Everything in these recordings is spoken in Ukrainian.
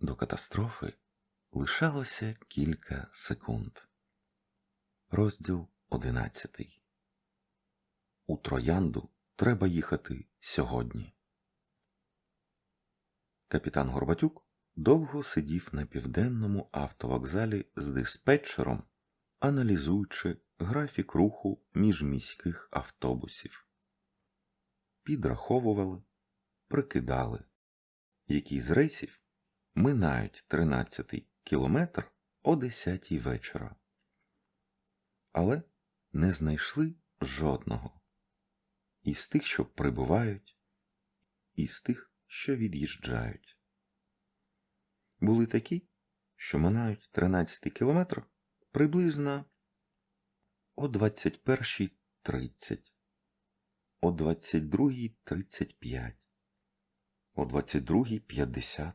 До катастрофи лишалося кілька секунд. Розділ одинадцятий. У Троянду треба їхати сьогодні. Капітан Горбатюк довго сидів на південному автовокзалі з диспетчером, аналізуючи графік руху міжміських автобусів. Підраховували, прикидали, які з рейсів минають 13-й кілометр о 10 вечора. Але не знайшли жодного. Із тих, що прибувають, і з тих, що від'їжджають. Були такі, що минають 13-й кілометр приблизно о 21.30, о 22.35, о 22.50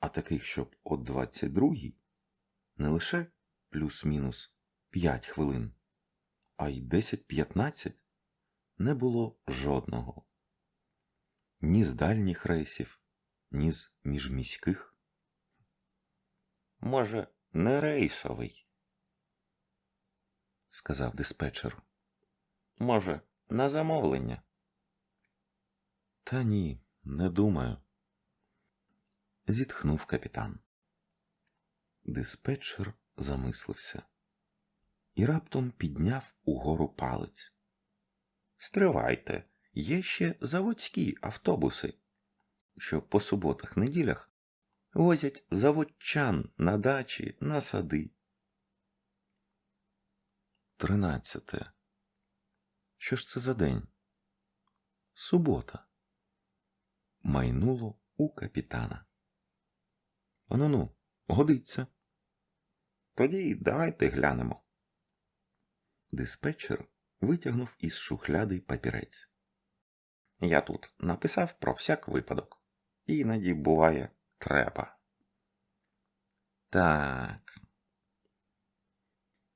а таких, щоб о 22-й не лише плюс-мінус 5 хвилин, а й 10-15 не було жодного. Ні з дальніх рейсів, ні з міжміських. Може, не рейсовий, сказав диспетчер. Може, на замовлення. Та ні, не думаю зітхнув капітан. Диспетчер замислився і раптом підняв угору палець. Стривайте, є ще заводські автобуси, що по суботах неділях возять заводчан на дачі, на сади. Тринадцяте. Що ж це за день? Субота. Майнуло у капітана. Ану ну, годиться. Тоді давайте глянемо. Диспетчер витягнув із шухляди папірець. Я тут написав про всяк випадок. Іноді буває треба. Так.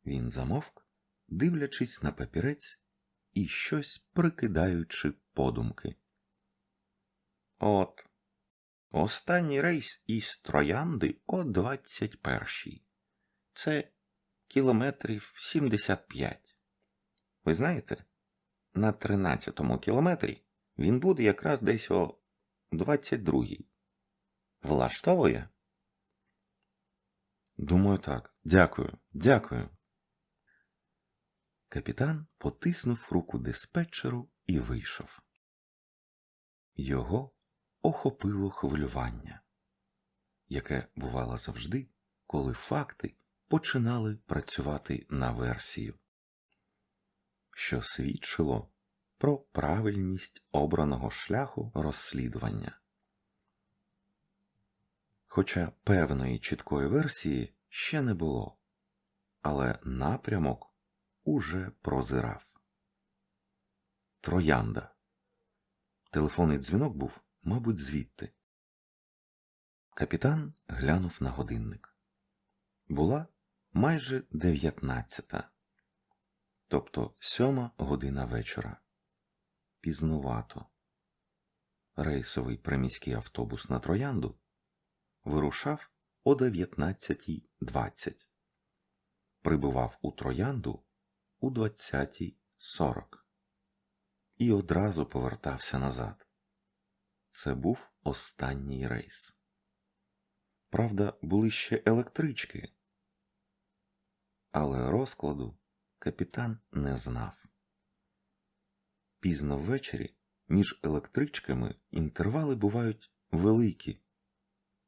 Він замовк, дивлячись на папірець і щось прикидаючи подумки. От, Останній рейс із Троянди о 21-й. Це кілометрів 75. Ви знаєте, на 13-му кілометрі він буде якраз десь о 22-й. Влаштовує? Думаю, так. Дякую, дякую. Капітан потиснув руку диспетчеру і вийшов. Його охопило хвилювання, яке бувало завжди, коли факти починали працювати на версію, що свідчило про правильність обраного шляху розслідування. Хоча певної чіткої версії ще не було, але напрямок уже прозирав. Троянда. Телефонний дзвінок був мабуть, звідти. Капітан глянув на годинник. Була майже дев'ятнадцята, тобто сьома година вечора. Пізнувато. Рейсовий приміський автобус на троянду вирушав о 19.20. Прибував у троянду у 20.40 і одразу повертався назад. Це був останній рейс. Правда, були ще електрички, але розкладу капітан не знав. Пізно ввечері між електричками інтервали бувають великі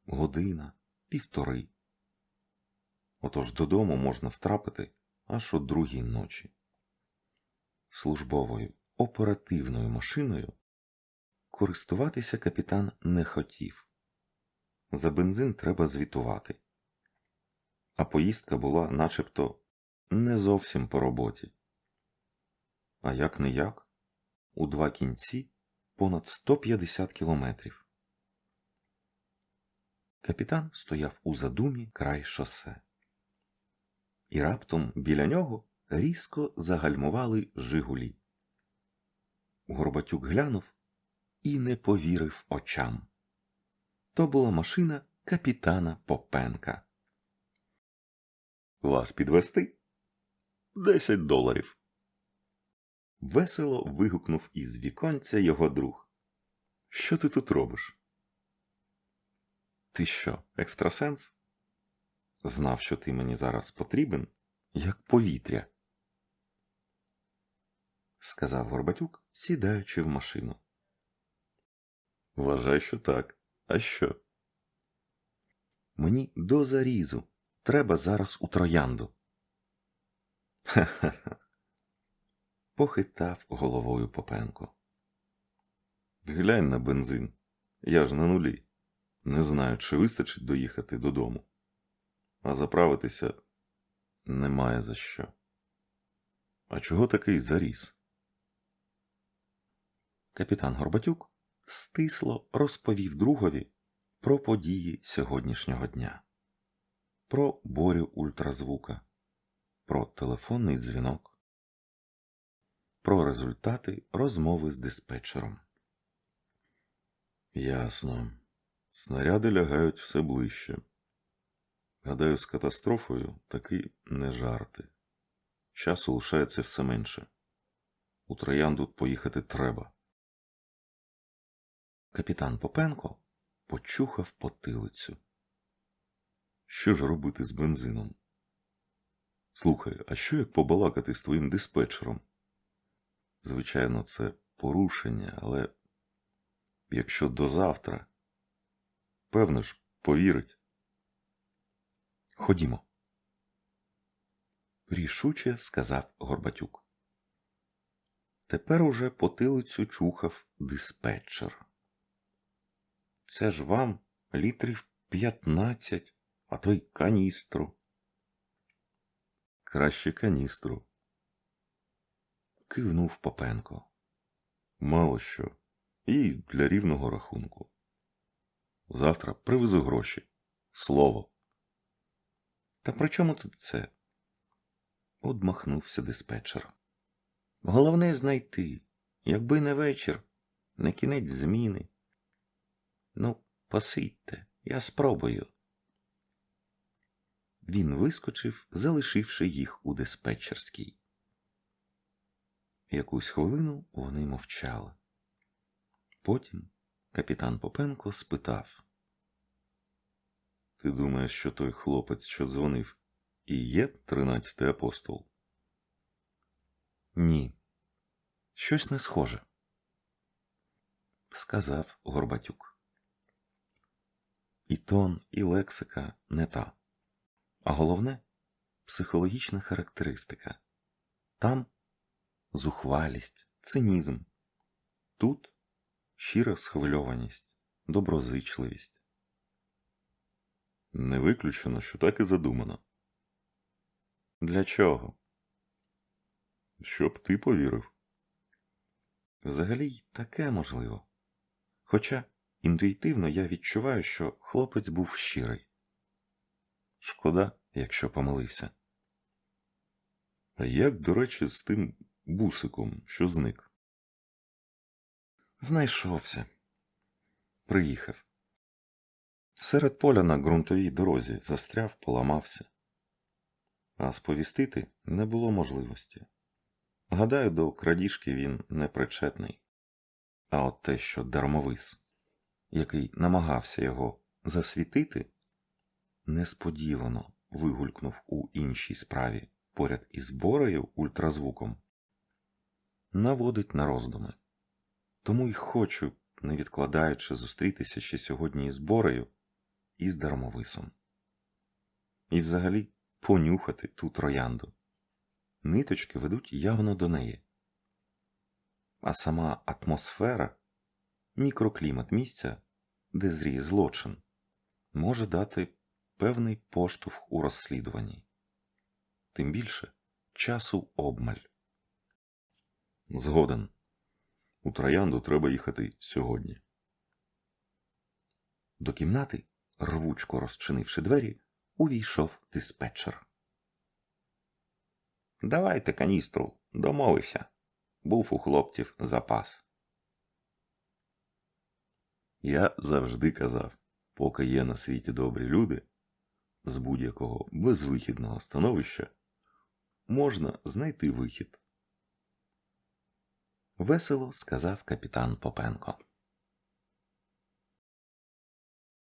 година, півтори. Отож додому можна втрапити аж о другій ночі. Службовою оперативною машиною Користуватися капітан не хотів. За бензин треба звітувати. А поїздка була начебто не зовсім по роботі. А як не як, у два кінці понад 150 кілометрів. Капітан стояв у задумі край шосе. І раптом біля нього різко загальмували Жигулі. Горбатюк глянув і не повірив очам. То була машина капітана Попенка. Вас підвести? Десять доларів. Весело вигукнув із віконця його друг. Що ти тут робиш? Ти що, екстрасенс? Знав, що ти мені зараз потрібен, як повітря, сказав Горбатюк, сідаючи в машину. Вважай, що так. А що? Мені до зарізу. Треба зараз у троянду. Ха-ха-ха. Похитав головою Попенко. Глянь на бензин. Я ж на нулі. Не знаю, чи вистачить доїхати додому. А заправитися немає за що. А чого такий заріс? Капітан Горбатюк стисло розповів другові про події сьогоднішнього дня, про борю ультразвука, про телефонний дзвінок, про результати розмови з диспетчером. Ясно. Снаряди лягають все ближче. Гадаю, з катастрофою таки не жарти. Часу лишається все менше. У троянду поїхати треба. Капітан Попенко почухав потилицю. Що ж робити з бензином? Слухай, а що як побалакати з твоїм диспетчером? Звичайно, це порушення, але якщо до завтра, певно ж, повірить. Ходімо. Рішуче сказав Горбатюк. Тепер уже потилицю чухав диспетчер. Це ж вам літрів п'ятнадцять, а то й каністру. Краще каністру. Кивнув Попенко. Мало що. І для рівного рахунку. Завтра привезу гроші. Слово. Та при чому тут це? Одмахнувся диспетчер. Головне знайти. Якби не вечір, не кінець зміни. Ну, посидьте, я спробую. Він вискочив, залишивши їх у диспетчерській. Якусь хвилину вони мовчали. Потім капітан Попенко спитав Ти думаєш, що той хлопець, що дзвонив, і є тринадцятий апостол? Ні. Щось не схоже, сказав Горбатюк. І тон, і лексика не та. А головне психологічна характеристика. Там зухвалість, цинізм. Тут щира схвильованість, доброзичливість. Не виключено, що так і задумано. Для чого? Щоб ти повірив. Взагалі й таке можливо. Хоча інтуїтивно я відчуваю, що хлопець був щирий. Шкода, якщо помилився. Як, до речі, з тим бусиком, що зник? Знайшовся. Приїхав. Серед поля на ґрунтовій дорозі застряв, поламався. А сповістити не було можливості. Гадаю, до крадіжки він не причетний. А от те, що дармовис, який намагався його засвітити, несподівано вигулькнув у іншій справі поряд із Борею ультразвуком, наводить на роздуми. Тому й хочу, не відкладаючи, зустрітися ще сьогодні із Борею і з дармовисом. І взагалі понюхати ту троянду. Ниточки ведуть явно до неї. А сама атмосфера, мікроклімат місця, де зріє злочин, може дати певний поштовх у розслідуванні. Тим більше часу обмаль. Згоден. У троянду треба їхати сьогодні. До кімнати, рвучко розчинивши двері, увійшов диспетчер. Давайте каністру, домовився. Був у хлопців запас. Я завжди казав Поки є на світі добрі люди, з будь-якого безвихідного становища можна знайти вихід. Весело сказав капітан Попенко.